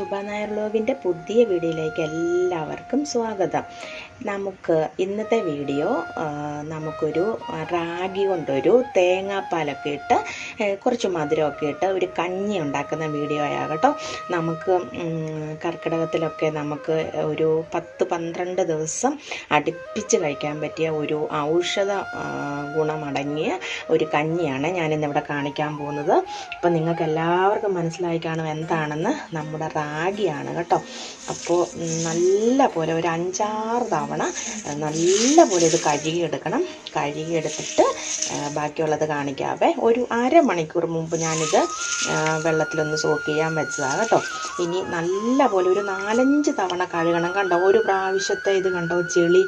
ശുഭ നായർ പുതിയ വീഡിയോയിലേക്ക് എല്ലാവർക്കും സ്വാഗതം. നമുക്ക് ഇന്നത്തെ വീഡിയോ നമുക്കൊരു റാഗി കൊണ്ടൊരു തേങ്ങാപ്പാലൊക്കെ ഇട്ട് കുറച്ച് മധുരമൊക്കെ ഇട്ട് ഒരു കഞ്ഞി ഉണ്ടാക്കുന്ന വീഡിയോ ആകട്ടോ നമുക്ക് കർക്കിടകത്തിലൊക്കെ നമുക്ക് ഒരു പത്ത് പന്ത്രണ്ട് ദിവസം അടുപ്പിച്ച് കഴിക്കാൻ പറ്റിയ ഒരു ഔഷധ ഗുണമടങ്ങിയ ഒരു കഞ്ഞിയാണ് ഞാനിന്നിവിടെ കാണിക്കാൻ പോകുന്നത്. അപ്പം നിങ്ങൾക്ക് എല്ലാവർക്കും മനസ്സിലായി കാണും എന്താണെന്ന് നമ്മുടെ റാഗിയാണ് കേട്ടോ. അപ്പോൾ നല്ല പോലെ ഒരു അഞ്ചാറ് തവണ നല്ല പോലെ ഇത് കഴുകിയെടുക്കണം. കഴുകിയെടുത്തിട്ട് ബാക്കിയുള്ളത് കാണിക്കാവേ. ഒരു അരമണിക്കൂർ മുമ്പ് ഞാനിത് വെള്ളത്തിലൊന്ന് സോക്ക് ചെയ്യാൻ വെച്ചതാണ് കേട്ടോ. ഇനി നല്ല പോലെ ഒരു നാലഞ്ച് തവണ കഴുകണം കണ്ടോ. ഒരു പ്രാവശ്യത്തെ ഇത് കണ്ടോ. ചെളി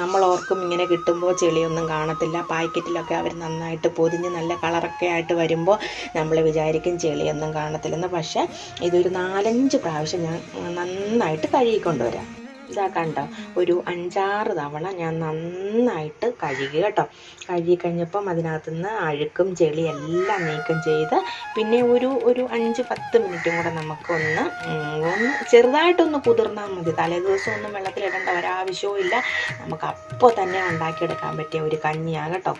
നമ്മൾ ഓർക്കും ഇങ്ങനെ കിട്ടുമ്പോൾ ചെളിയൊന്നും കാണത്തില്ല. പാക്കറ്റിലൊക്കെ അവർ നന്നായിട്ട് പൊതിഞ്ഞ് നല്ല കളറൊക്കെ ആയിട്ട് വരുമ്പോൾ നമ്മൾ വിചാരിക്കും ചെളിയൊന്നും കാണത്തില്ലെന്ന്. പക്ഷേ ഇതൊരു നാലഞ്ച് പ്രാവശ്യം ഞാൻ നന്നായിട്ട് കഴുകി കൊണ്ടുവരാം. ഇതാ കണ്ടോ? ഒരു അഞ്ചാറ് തവണ ഞാൻ നന്നായിട്ട് കഴുകി കേട്ടോ. കഴുകി കഴിഞ്ഞപ്പം അതിനകത്തു നിന്ന് അഴുക്കും ചെളി എല്ലാം നീക്കം ചെയ്ത് പിന്നെ ഒരു ഒരു അഞ്ച് പത്ത് മിനിറ്റും കൂടെ നമുക്കൊന്ന് ഒന്ന് ചെറുതായിട്ടൊന്ന് കുതിർന്നാൽ മതി. തലേ ദിവസം ഒന്നും വെള്ളത്തിലിടേണ്ട ഒരാവശ്യവും ഇല്ല. നമുക്ക് അപ്പോൾ തന്നെ ഉണ്ടാക്കിയെടുക്കാൻ പറ്റിയ ഒരു കഞ്ഞിയാണ് കേട്ടോ.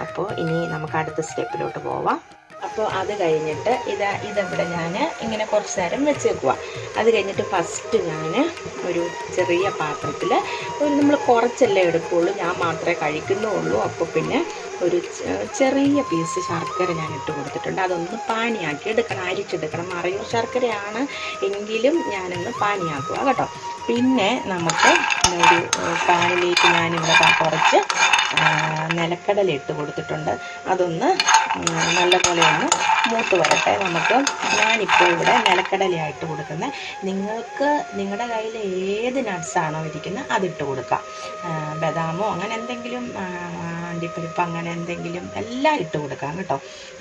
അപ്പോൾ ഇനി നമുക്ക് അടുത്ത സ്റ്റെപ്പിലോട്ട് പോവാം. അപ്പോൾ അത് കഴിഞ്ഞിട്ട് ഇതാ ഇതവിടെ ഞാൻ ഇങ്ങനെ കുറച്ച് നേരം വെച്ചേക്കുക അത് കഴിഞ്ഞിട്ട് ഫസ്റ്റ് ഞാൻ ഒരു ചെറിയ പാത്രത്തിൽ ഒരു നമ്മൾ കുറച്ചല്ലേ എടുക്കുകയുള്ളൂ ഞാൻ മാത്രമേ കഴിക്കുന്നുള്ളൂ. അപ്പോൾ പിന്നെ ഒരു ചെറിയ പീസ് ശർക്കര ഞാൻ ഇട്ട് കൊടുത്തിട്ടുണ്ട്. അതൊന്ന് പാനിയാക്കി എടുക്കണം അരിച്ചെടുക്കണം. മറയൂർ ശർക്കരയാണ് എങ്കിലും ഞാനൊന്ന് പാനിയാക്കുക കേട്ടോ. പിന്നെ നമുക്ക് ഒരു പാനിലേക്ക് ഞാനിവിടെ കുറച്ച് നിലക്കടല ഇട്ട് കൊടുത്തിട്ടുണ്ട്. അതൊന്ന് നല്ലപോലെ ഒന്ന് മൂത്ത് വരട്ടെ. നമുക്ക് ഞാനിപ്പോൾ ഇവിടെ നിലക്കടലയായിട്ട് കൊടുക്കുന്നത് നിങ്ങൾക്ക് നിങ്ങളുടെ കയ്യിൽ ഏത് നട്ട്സാണോ ഇരിക്കുന്നത് അതിട്ട് കൊടുക്കാം. ബദാമോ അങ്ങനെ എന്തെങ്കിലും അണ്ടിപ്പരിപ്പ് അങ്ങനെ എന്തെങ്കിലും എല്ലാം ഇട്ട് കൊടുക്കാം കേട്ടോ.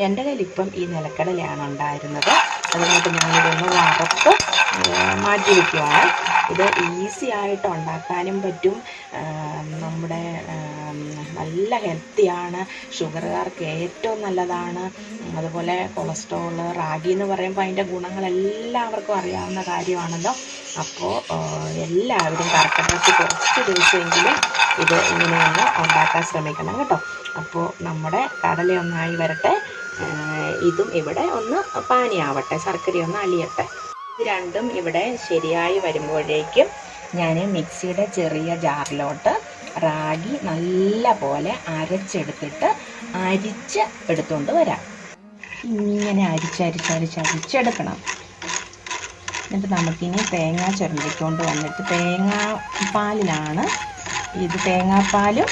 എന്റെ കയ്യിൽ ഇപ്പം ഈ നിലക്കടലയാണ് ഉണ്ടായിരുന്നത്. അതുകൊണ്ട് ഞാനിതൊന്ന് വറുത്ത് മാറ്റി വയ്ക്കുവാണ് ഇത് ഈസി ആയിട്ട് ഉണ്ടാക്കാനും പറ്റും. നമ്മുടെ നല്ല ഹെൽത്തിയാണ് ഷുഗറുകാർക്ക് ഏറ്റവും നല്ലതാണ്. അതുപോലെ കൊളസ്ട്രോൾ റാഗി എന്ന് പറയുമ്പോൾ അതിന്റെ ഗുണങ്ങൾ എല്ലാവർക്കും അറിയാവുന്ന കാര്യമാണല്ലോ. അപ്പോൾ എല്ലാവരും കർക്കിടകത്തിൽ കുറച്ച് ദിവസമെങ്കിലും ഇത് ഇങ്ങനെ ഒന്ന് ഉണ്ടാക്കാൻ ശ്രമിക്കണം കേട്ടോ. അപ്പോൾ നമ്മുടെ കടലയൊന്നായി വരട്ടെ. ഇതും ഇവിടെ ഒന്ന് പാനിയാവട്ടെ ശർക്കര ഒന്ന് അലിയട്ടെ. ഇത് രണ്ടും ഇവിടെ ശരിയായി വരുമ്പോഴേക്കും ഞാൻ മിക്സിയുടെ ചെറിയ ജാറിലോട്ട് റാഗി നല്ല പോലെ അരച്ചെടുത്തിട്ട് അരിച്ച് എടുത്തുകൊണ്ട് വരാം. ഇങ്ങനെ അരിച്ചരിച്ചരിച്ചരിച്ചെടുക്കണം എന്നിട്ട് നമുക്കിനി തേങ്ങ ചുരണ്ടിക്കൊണ്ട് വന്നിട്ട് തേങ്ങാ പാലിലാണ്. ഇത് തേങ്ങാപ്പാലും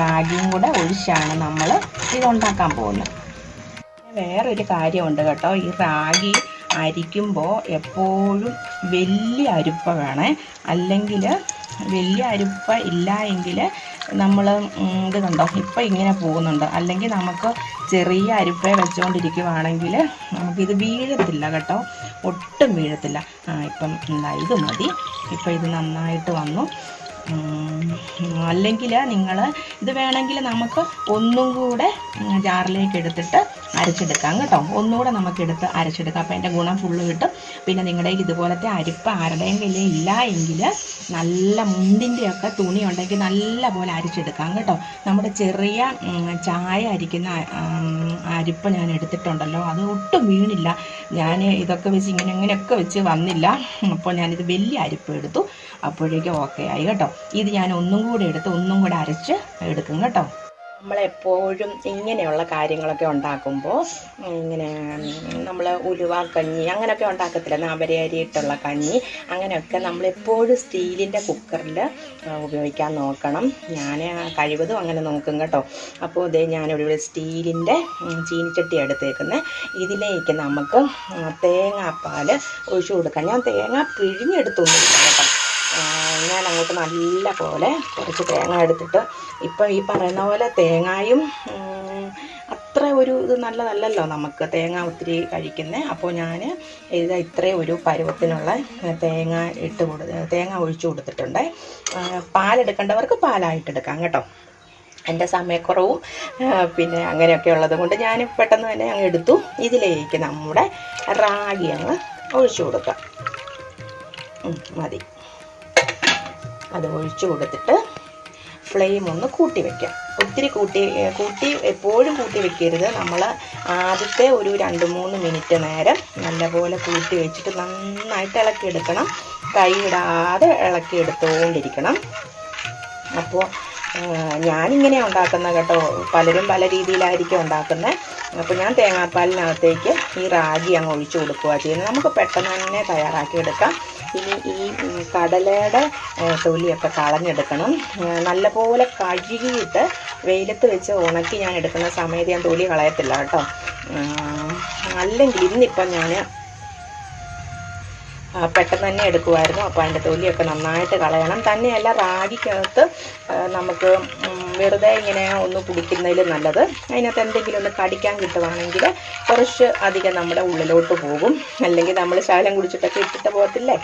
റാഗിയും കൂടെ ഒഴിച്ചാണ് നമ്മൾ ഇത് ഇതുണ്ടാക്കാൻ പോകുന്നത്. വേറൊരു കാര്യമുണ്ട് കേട്ടോ. ഈ റാഗി അരിക്കുമ്പോൾ എപ്പോഴും വലിയ അരിപ്പ വേണേ. അല്ലെങ്കിൽ വലിയ അരിപ്പ ഇല്ല എങ്കിൽ നമ്മൾ ഇത് കണ്ടോ? ഇപ്പം ഇങ്ങനെ പോകുന്നുണ്ട്. അല്ലെങ്കിൽ നമുക്ക് ചെറിയ അരിപ്പ വെച്ചുകൊണ്ടിരിക്കുവാണെങ്കിൽ നമുക്കിത് വീഴത്തില്ല കേട്ടോ. ഒട്ടും വീഴത്തില്ല. ആ ഇപ്പം എന്താ ഇത് മതി. ഇപ്പം ഇത് നന്നായിട്ട് വന്നു. അല്ലെങ്കിൽ നിങ്ങൾ ഇത് വേണമെങ്കിൽ നമുക്ക് ഒന്നും കൂടെ ജാറിലേക്ക് എടുത്തിട്ട് അരച്ചെടുക്കാം കേട്ടോ. ഒന്നുകൂടെ നമുക്ക് എടുത്ത് അരച്ചെടുക്കാം. അപ്പോൾ അതിന്റെ ഗുണം ഫുള്ള് കിട്ടും. പിന്നെ നിങ്ങളുടെ ഇതുപോലത്തെ അരിപ്പ് ആരുടെയും കയ്യിൽ ഇല്ല എങ്കിൽ നല്ല മുണ്ടിന്റെയൊക്കെ തുണി ഉണ്ടെങ്കിൽ നല്ല പോലെ അരിച്ചെടുക്കാം കേട്ടോ. നമ്മുടെ ചെറിയ ചായ അരിക്കുന്ന അരിപ്പ് ഞാൻ എടുത്തിട്ടുണ്ടല്ലോ. അത് ഒട്ടും വീണില്ല. ഞാൻ ഇതൊക്കെ വെച്ച് ഇങ്ങനെ ഇങ്ങനെയൊക്കെ വെച്ച് വന്നില്ല. അപ്പോൾ ഞാനിത് വലിയ അരിപ്പ് എടുത്തു. അപ്പോഴേക്കും ഓക്കെ ആയി കേട്ടോ. ഇത് ഞാൻ ഒന്നും കൂടി എടുത്ത് ഒന്നും കൂടെ അരച്ച് എടുക്കും കേട്ടോ. നമ്മളെപ്പോഴും ഇങ്ങനെയുള്ള കാര്യങ്ങളൊക്കെ ഉണ്ടാക്കുമ്പോൾ ഇങ്ങനെ നമ്മൾ ഉലുവ കഞ്ഞി അങ്ങനെയൊക്കെ ഉണ്ടാക്കത്തില്ല. നാവരയരിയിട്ടുള്ള കഞ്ഞി. അങ്ങനെയൊക്കെ നമ്മളെപ്പോഴും സ്റ്റീലിന്റെ കുക്കറിൽ ഉപയോഗിക്കാൻ നോക്കണം. ഞാൻ കഴിവതും അങ്ങനെ നോക്കും കേട്ടോ. അപ്പോൾ ഇതേ ഞാനൊരു സ്റ്റീലിന്റെ ചീനിച്ചട്ടി എടുത്തേക്കുന്നത് ഇതിലേക്ക് നമുക്ക് തേങ്ങാപ്പാൽ ഒഴിച്ചു കൊടുക്കാം. ഞാൻ തേങ്ങ പിഴിഞ്ഞെടുത്തൊന്നുമില്ല കേട്ടോ. ഞാൻ അങ്ങോട്ട് നല്ല പോലെ കുറച്ച് തേങ്ങ എടുത്തിട്ട് ഇപ്പം ഈ പറയുന്ന പോലെ തേങ്ങായും അത്ര ഒരു ഇത് നല്ലതല്ലല്ലോ നമുക്ക് തേങ്ങ ഒത്തിരി കഴിക്കുന്നത് അപ്പോൾ ഞാൻ ഇത് ഇത്രയും ഒരു പരുവത്തിനുള്ള തേങ്ങ ഇട്ട് കൊടു തേങ്ങ ഒഴിച്ചു കൊടുത്തിട്ടുണ്ട്. പാലെടുക്കേണ്ടവർക്ക് പാലായിട്ടെടുക്കാം കേട്ടോ. എന്റെ സമയക്കുറവും പിന്നെ അങ്ങനെയൊക്കെ ഉള്ളത് കൊണ്ട് ഞാൻ പെട്ടെന്ന് തന്നെ അങ്ങ് എടുത്തു. ഇതിലേക്ക് നമ്മുടെ റാഗി അങ്ങ് ഒഴിച്ചു കൊടുക്കാം. മതി. അത് ഒഴിച്ചു കൊടുത്തിട്ട് ഫ്ലെയിം ഒന്ന് കൂട്ടി വെക്കാം ഒത്തിരി കൂട്ടി കൂട്ടി എപ്പോഴും കൂട്ടി വെക്കരുത്. നമ്മൾ ആദ്യത്തെ ഒരു രണ്ട് മൂന്ന് മിനിറ്റ് നേരം നല്ലപോലെ കൂട്ടി വെച്ചിട്ട് നന്നായിട്ട് ഇളക്കിയെടുക്കണം. കൈ ഇടാതെ ഇളക്കിയെടുത്തുകൊണ്ടിരിക്കണം അപ്പോൾ ഞാനിങ്ങനെയാണ് ഉണ്ടാക്കുന്നത് കേട്ടോ. പലരും പല രീതിയിലായിരിക്കും ഉണ്ടാക്കുന്നത് അപ്പോൾ ഞാൻ തേങ്ങാപ്പാലിനകത്തേക്ക് ഈ റാഗി അങ്ങ് ഒഴിച്ചു കൊടുക്കുക ചെയ്യുന്നത്. നമുക്ക് പെട്ടെന്ന് തന്നെ തയ്യാറാക്കി എടുക്കാം ഇനി ഈ കടലയുടെ തൊലിയൊക്കെ കളഞ്ഞെടുക്കണം. നല്ലപോലെ കഴുകിയിട്ട് വെയിലത്ത് വെച്ച് ഉണക്കി ഞാൻ എടുക്കുന്ന സമയത്ത് ഞാൻ തൊലി കളയത്തില്ല കേട്ടോ. അല്ലെങ്കിൽ ഇന്നിപ്പം ഞാൻ പെട്ടെന്ന് തന്നെ എടുക്കുമായിരുന്നു അപ്പോൾ അതിന്റെ തൊലിയൊക്കെ നന്നായിട്ട് കളയണം. തന്നെയല്ല റാഗിക്കകത്ത് നമുക്ക് വെറുതെ ഇങ്ങനെ ഒന്ന് കുടിക്കുന്നതിൽ നല്ലത്. അതിനകത്ത് എന്തെങ്കിലും ഒന്ന് കടിക്കാൻ കിട്ടുവാണെങ്കിൽ കുറച്ച് അധികം നമ്മുടെ ഉള്ളിലോട്ട് പോകും. അല്ലെങ്കിൽ നമ്മൾ ശകലം കുടിച്ചിട്ടൊക്കെ ഇട്ടിട്ട് പോകത്തില്ലേ?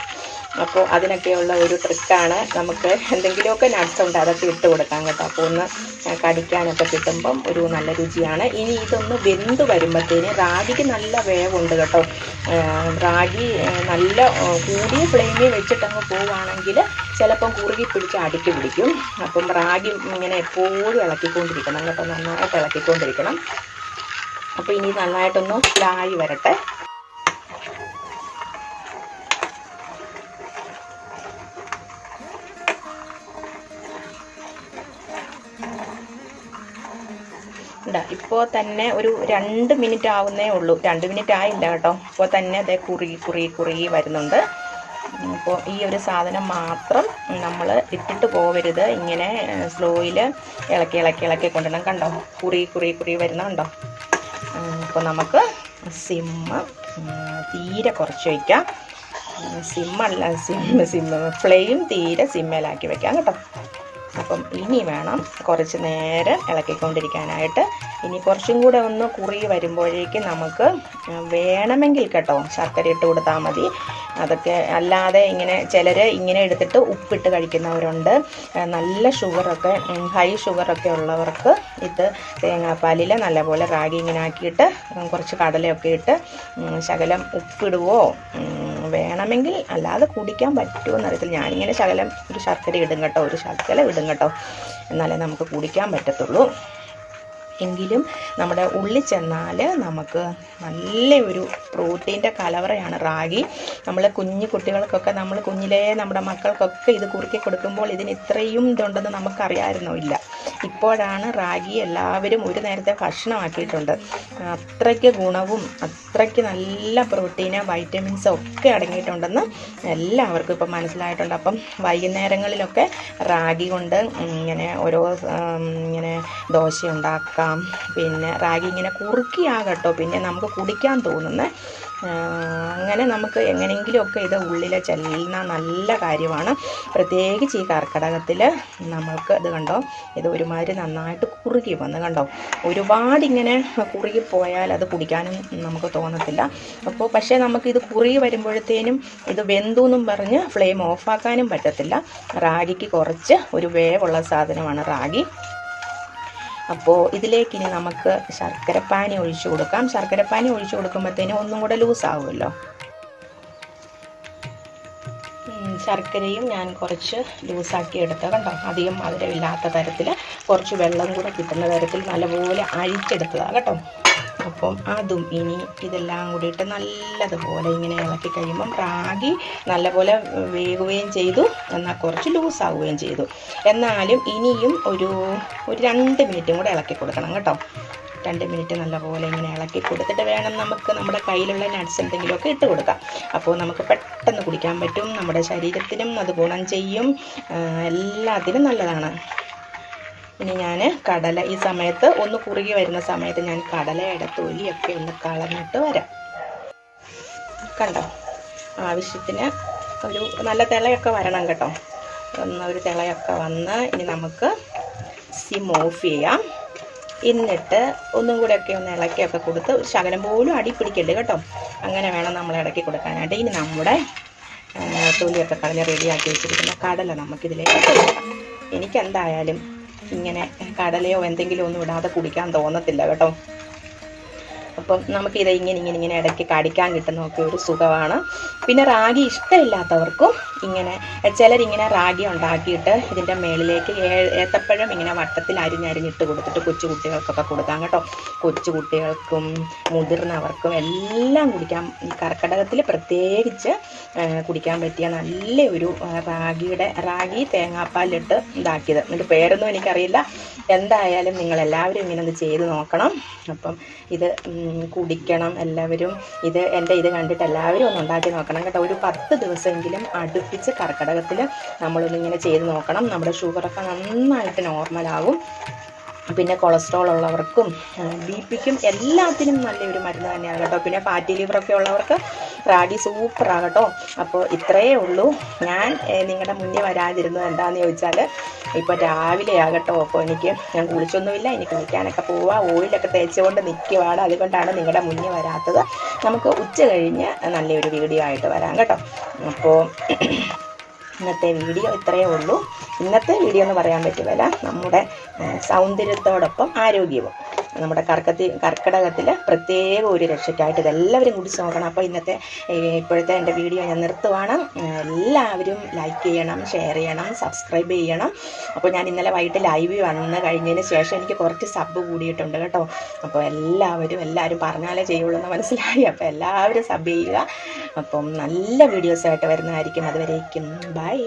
അപ്പോൾ അതിനൊക്കെയുള്ള ഒരു ട്രിക്കാണ് നമുക്ക് എന്തെങ്കിലുമൊക്കെ നട്ട്സ് ഉണ്ട് അതൊക്കെ ഇട്ട് കൊടുക്കാൻ കേട്ടോ. അപ്പോൾ ഒന്ന് കടിക്കാനൊക്കെ കിട്ടുമ്പം ഒരു നല്ല രുചിയാണ്. ഇനി ഇതൊന്ന് വെന്ത് വരുമ്പോഴത്തേന് റാഗിക്ക് നല്ല വേവുണ്ട് കേട്ടോ. റാഗി നല്ല കൂടിയ ഫ്ലെയിമിൽ വെച്ചിട്ടങ്ങ് പോവുകയാണെങ്കിൽ ചിലപ്പം കുറുകി പിടിച്ച് അടുക്കി പിടിക്കും. അപ്പം റാഗി ഇങ്ങനെ എപ്പോഴും ഇളക്കിക്കൊണ്ടിരിക്കണം. കേട്ടോ നന്നായിട്ട് ഇളക്കിക്കൊണ്ടിരിക്കണം. അപ്പോൾ ഇനി നന്നായിട്ടൊന്ന് ലായി വരട്ടെ. ഇതാ ഇപ്പോൾ തന്നെ ഒരു രണ്ട് മിനിറ്റ് ആവുന്നേ ഉള്ളൂ. രണ്ട് മിനിറ്റ് ആയില്ല കേട്ടോ. ഇപ്പോൾ തന്നെ അതേ കുറുകി കുറുകി കുറുകി വരുന്നുണ്ട്. അപ്പോൾ ഈ ഒരു സാധനം മാത്രം നമ്മൾ ഇട്ടിട്ട് പോവരുത്. ഇങ്ങനെ സ്ലോയിൽ ഇളക്കി ഇളക്കി ഇളക്കി കൊണ്ടുവരണം. കണ്ടോ? കുറി കുറി കുറി വരുന്നുണ്ടോ അപ്പോൾ നമുക്ക് സിമ്മ തീരെ കുറച്ച് വയ്ക്കാം. സിമ്മല്ല സിമ്മ സിമ്മ ഫ്ലെയിം തീരെ സിമ്മയിലാക്കി വെക്കാം കേട്ടോ. അപ്പം ഇനി വേണം കുറച്ച് നേരം ഇളക്കിക്കൊണ്ടിരിക്കാനായിട്ട്. ഇനി കുറച്ചും കൂടെ ഒന്ന് കുറി വരുമ്പോഴേക്ക് നമുക്ക് വേണമെങ്കിൽ കേട്ടോ ശർക്കര ഇട്ട് കൊടുത്താൽ മതി. അതൊക്കെ അല്ലാതെ ഇങ്ങനെ ചിലർ ഇങ്ങനെ എടുത്തിട്ട് ഉപ്പിട്ട് കഴിക്കുന്നവരുണ്ട്. നല്ല ഷുഗറൊക്കെ ഹൈ ഷുഗറൊക്കെ ഉള്ളവർക്ക് ഇത് തേങ്ങാപ്പാലിൽ നല്ലപോലെ റാഗി ഇങ്ങനെ ആക്കിയിട്ട് കുറച്ച് കടലയൊക്കെ ഇട്ട് ശകലം ഉപ്പിടുവോ വേണമെങ്കിൽ അല്ലാതെ കുടിക്കാൻ പറ്റുമോ എന്നറിയത്തില്ല ഞാനിങ്ങനെ ശകലം ഒരു ശർക്കര ഇടും കേട്ടോ ഒരു ശർക്കര ഇടും കേട്ടോ. എന്നാലേ നമുക്ക് കുടിക്കാൻ പറ്റത്തുള്ളൂ. എങ്കിലും നമ്മുടെ ഉള്ളിൽ ചെന്നാൽ നമുക്ക് നല്ല ഒരു പ്രോട്ടീന്റെ കലവറയാണ് റാഗി. നമ്മൾ കുഞ്ഞു കുട്ടികൾക്കൊക്കെ നമ്മൾ കുഞ്ഞിലേ നമ്മുടെ മക്കൾക്കൊക്കെ ഇത് കുറുക്കി കൊടുക്കുമ്പോൾ ഇതിന് ഇത്രയും ഇതുണ്ടെന്ന് നമുക്കറിയാമായിരുന്നോ ഇല്ല. ഇപ്പോഴാണ് റാഗി എല്ലാവരും ഒരു നേരത്തെ ഭക്ഷണമാക്കിയിട്ടുണ്ട്. അത്രയ്ക്ക് ഗുണവും അത്രയ്ക്ക് നല്ല പ്രോട്ടീന് വൈറ്റമിൻസും ഒക്കെ അടങ്ങിയിട്ടുണ്ടെന്ന് എല്ലാവർക്കും ഇപ്പം മനസ്സിലായിട്ടുണ്ട്. അപ്പം വൈകുന്നേരങ്ങളിലൊക്കെ റാഗി കൊണ്ട് ഇങ്ങനെ ഓരോ ഇങ്ങനെ ദോശ ഉണ്ടാക്കാം പിന്നെ റാഗി ഇങ്ങനെ കുറുക്കിയാകട്ടോ. പിന്നെ നമുക്ക് കുടിക്കാൻ തോന്നുന്ന അങ്ങനെ നമുക്ക് എങ്ങനെയെങ്കിലുമൊക്കെ ഇത് ഉള്ളിൽ ചെല്ലുന്ന നല്ല കാര്യമാണ്. പ്രത്യേകിച്ച് ഈ കർക്കിടകത്തിൽ നമ്മൾക്ക് ഇത് കണ്ടോ? ഇത് ഒരുമാതിരി നന്നായിട്ട് കുറുകി വന്ന് കണ്ടോ? ഒരുപാട് ഇങ്ങനെ പോയാൽ അത് കുടിക്കാനും നമുക്ക് തോന്നത്തില്ല. അപ്പോൾ പക്ഷേ നമുക്കിത് കുറുകി വരുമ്പോഴത്തേനും ഇത് വെന്തു എന്നും പറഞ്ഞ് ഫ്ലെയിം ഓഫാക്കാനും പറ്റത്തില്ല. റാഗിക്ക് കുറച്ച് ഒരു വേവുള്ള സാധനമാണ് റാഗി. അപ്പോൾ ഇതിലേക്ക് ഇനി നമുക്ക് ശർക്കരപ്പാനി ഒഴിച്ചു കൊടുക്കാം. ശർക്കരപ്പാനി ഒഴിച്ചു കൊടുക്കുമ്പോഴത്തേനും ഒന്നും കൂടെ ലൂസാവുമല്ലോ ശർക്കരയും ഞാൻ കുറച്ച് ലൂസാക്കി എടുത്ത കണ്ടോ? അധികം മധുരമില്ലാത്ത തരത്തിൽ കുറച്ച് വെള്ളം കൂടെ കിട്ടുന്ന തരത്തിൽ നല്ലപോലെ അഴിച്ചെടുത്തതാണ് കേട്ടോ അപ്പം അതും ഇനി ഇതെല്ലാം കൂടിയിട്ട് നല്ലതുപോലെ ഇങ്ങനെ ഇളക്കി കഴിയുമ്പം റാഗി നല്ലപോലെ വേകുകയും ചെയ്തു. എന്നാൽ കുറച്ച് ലൂസാവുകയും ചെയ്തു. എന്നാലും ഇനിയും ഒരു ഒരു രണ്ട് മിനിറ്റും കൂടെ ഇളക്കി കൊടുക്കണം കേട്ടോ. രണ്ട് മിനിറ്റ് നല്ലപോലെ ഇങ്ങനെ ഇളക്കി കൊടുത്തിട്ട് വേണം നമുക്ക് നമ്മുടെ കയ്യിലുള്ള നട്ട്സ് എന്തെങ്കിലുമൊക്കെ ഇട്ട് കൊടുക്കാം. അപ്പോൾ നമുക്ക് പെട്ടെന്ന് കുടിക്കാൻ പറ്റും. നമ്മുടെ ശരീരത്തിനും അത് ഗുണം ചെയ്യും എല്ലാത്തിനും നല്ലതാണ്. ഇനി ഞാൻ കടല ഈ സമയത്ത് ഒന്ന് കുറുകി വരുന്ന സമയത്ത് ഞാൻ കടലയുടെ തൊലിയൊക്കെ ഒന്ന് കളഞ്ഞിട്ട് വരാം. കണ്ടോ? ആവശ്യത്തിന് ഒരു നല്ല തിളയൊക്കെ വരണം കേട്ടോ. ഒരു തിളയൊക്കെ വന്ന് ഇനി നമുക്ക് സിം ഓഫ് ചെയ്യാം. എന്നിട്ട് ഒന്നും കൂടെ ഒക്കെ ഒന്ന് ഇളക്കിയൊക്കെ കൊടുത്ത് ഒരു ശകലം പോലും അടി പിടിക്കരുത് കേട്ടോ. അങ്ങനെ വേണം നമ്മൾ ഇളക്കി കൊടുക്കാനായിട്ട്. ഇനി നമ്മുടെ തൊലിയൊക്കെ കളഞ്ഞ് റെഡിയാക്കി വെച്ചിരിക്കുന്ന കടല നമുക്കിതിലേക്ക് കൊടുക്കാം. എനിക്കെന്തായാലും ഇങ്ങനെ കടലയോ എന്തെങ്കിലും ഒന്നും ഇടാതെ കുടിക്കാൻ തോന്നത്തില്ല കേട്ടോ. അപ്പം നമുക്കിത് ഇങ്ങനെ ഇങ്ങനെ ഇങ്ങനെ ഇടയ്ക്ക് കടിക്കാൻ കിട്ടുന്നതൊക്കെ ഒരു സുഖമാണ്. പിന്നെ റാഗി ഇഷ്ടമില്ലാത്തവർക്കും ഇങ്ങനെ ചിലരിങ്ങനെ റാഗി ഉണ്ടാക്കിയിട്ട് ഇതിന്റെ മേളിലേക്ക് ഏത്തപ്പഴം ഇങ്ങനെ വട്ടത്തിൽ അരിഞ്ഞരിഞ്ഞിട്ട് കൊടുത്തിട്ട് കൊച്ചു കുട്ടികൾക്കൊക്കെ കൊടുക്കാം കേട്ടോ. കൊച്ചു കുട്ടികൾക്കും മുതിർന്നവർക്കും എല്ലാം കുടിക്കാം. ഈ കർക്കിടകത്തിൽ പ്രത്യേകിച്ച് കുടിക്കാൻ പറ്റിയ നല്ല ഒരു റാഗിയുടെ റാഗി തേങ്ങാപ്പാലിട്ട് ഇതാക്കിയത്. എന്നിട്ട് പേരൊന്നും എനിക്കറിയില്ല. എന്തായാലും നിങ്ങൾ എല്ലാവരും ഇങ്ങനെ ഒന്ന് ചെയ്ത് നോക്കണം. അപ്പം ഇത് കുടിക്കണം എല്ലാവരും. ഇത് എന്റെ ഇത് കണ്ടിട്ട് എല്ലാവരും ഒന്ന് ഉണ്ടാക്കി നോക്കണം കേട്ടോ. ഒരു പത്ത് ദിവസമെങ്കിലും അടുപ്പിച്ച് കർക്കിടകത്തിൽ നമ്മളൊന്നിങ്ങനെ ചെയ്ത് നോക്കണം. നമ്മുടെ ഷുഗറൊക്കെ നന്നായിട്ട് നോർമലാകും പിന്നെ കൊളസ്ട്രോൾ ഉള്ളവർക്കും ബി പിക്കും എല്ലാത്തിനും നല്ലൊരു മരുന്ന് തന്നെയാണ് കേട്ടോ. പിന്നെ ഫാറ്റി ലിവറൊക്കെ ഉള്ളവർക്ക് റാഗി സൂപ്പറാണ് കേട്ടോ. അപ്പോൾ ഇത്രയേ ഉള്ളൂ. ഞാൻ നിങ്ങളുടെ മുന്നിൽ വരാതിരുന്നത് എന്താണെന്ന് ചോദിച്ചാൽ ഇപ്പോൾ രാവിലെ ആകട്ടോ അപ്പോൾ എനിക്ക് ഞാൻ കുളിച്ചൊന്നുമില്ല എനിക്ക് കുളിക്കാനൊക്കെ പോവാം. ഓയിലൊക്കെ തേച്ചുകൊണ്ട് നിൽക്കുവാണ് അതുകൊണ്ടാണ് നിങ്ങളുടെ മുന്നേ വരാത്തത്. നമുക്ക് ഉച്ച കഴിഞ്ഞ് നല്ലൊരു വീഡിയോ ആയിട്ട് വരാം കേട്ടോ. അപ്പോൾ ഇന്നത്തെ വീഡിയോ ഇത്രയേ ഉള്ളൂ. ഇന്നത്തെ വീഡിയോ എന്ന് പറയാൻ പറ്റുമല്ല നമ്മുടെ സൗന്ദര്യത്തോടൊപ്പം ആരോഗ്യവും. നമ്മുടെ കർക്കത്തി കർക്കിടകത്തിൽ പ്രത്യേക ഒരു രക്ഷയ്ക്കായിട്ട് ഇതെല്ലാവരും കൂടി നോക്കണം അപ്പോൾ ഇന്നത്തെ ഇപ്പോഴത്തെ എന്റെ വീഡിയോ ഞാൻ നിർത്തുവാണ്. എല്ലാവരും ലൈക്ക് ചെയ്യണം ഷെയർ ചെയ്യണം സബ്സ്ക്രൈബ് ചെയ്യണം. അപ്പോൾ ഞാൻ ഇന്നലെ വൈകിട്ട് ലൈവ് വന്ന് കഴിഞ്ഞതിന് ശേഷം എനിക്ക് കുറച്ച് സബ് കൂടിയിട്ടുണ്ട് കേട്ടോ. അപ്പോൾ എല്ലാവരും എല്ലാവരും പറഞ്ഞാലേ ചെയ്യുള്ളൂ എന്ന് മനസ്സിലായി. അപ്പോൾ എല്ലാവരും സബ് ചെയ്യുക. അപ്പം നല്ല വീഡിയോസായിട്ട് വരുന്നതായിരിക്കും. അതുവരേക്കും. ബൈ.